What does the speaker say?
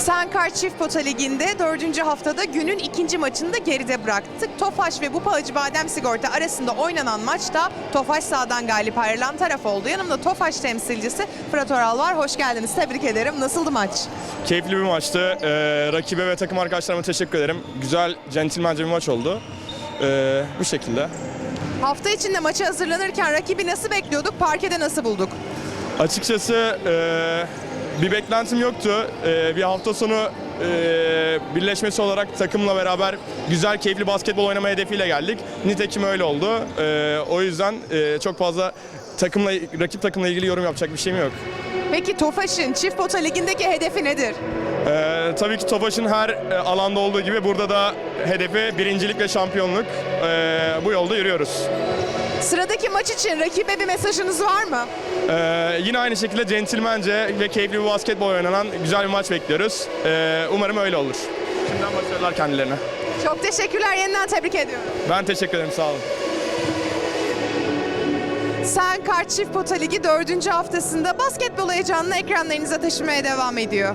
Senkar Çift Pota Ligi'nde dördüncü haftada günün ikinci maçını da geride bıraktık. Tofaş ve Bupa Acı Badem Sigorta arasında oynanan maçta Tofaş sağdan galip ayrılan taraf oldu. Yanımda Tofaş temsilcisi Fırat Oral var. Hoş geldiniz. Tebrik ederim. Nasıldı maç? Keyifli bir maçtı. Ee, rakibe ve takım arkadaşlarıma teşekkür ederim. Güzel, centilmence bir maç oldu. Ee, bu şekilde. Hafta içinde maça hazırlanırken rakibi nasıl bekliyorduk? Parkede nasıl bulduk? Açıkçası ee, bir beklentim yoktu. Ee, bir hafta sonu ee, birleşmesi olarak takımla beraber güzel, keyifli basketbol oynama hedefiyle geldik. Nitekim öyle oldu. Ee, o yüzden ee, çok fazla takımla, rakip takımla ilgili yorum yapacak bir şeyim yok. Peki Tofaş'ın Çift Pota Ligi'ndeki hedefi nedir? Ee, tabii ki Tofaş'ın her e, alanda olduğu gibi burada da hedefi birincilik ve şampiyonluk. Ee, bu yolda yürüyoruz. Sıradaki maç için rakibe bir mesajınız var mı? Ee, yine aynı şekilde centilmence ve keyifli bir basketbol oynanan güzel bir maç bekliyoruz. Ee, umarım öyle olur. Şimdiden başarılar kendilerine. Çok teşekkürler. Yeniden tebrik ediyorum. Ben teşekkür ederim, sağ olun. Senkar Çift Pota Ligi dördüncü haftasında basketbol heyecanını ekranlarınıza taşımaya devam ediyor.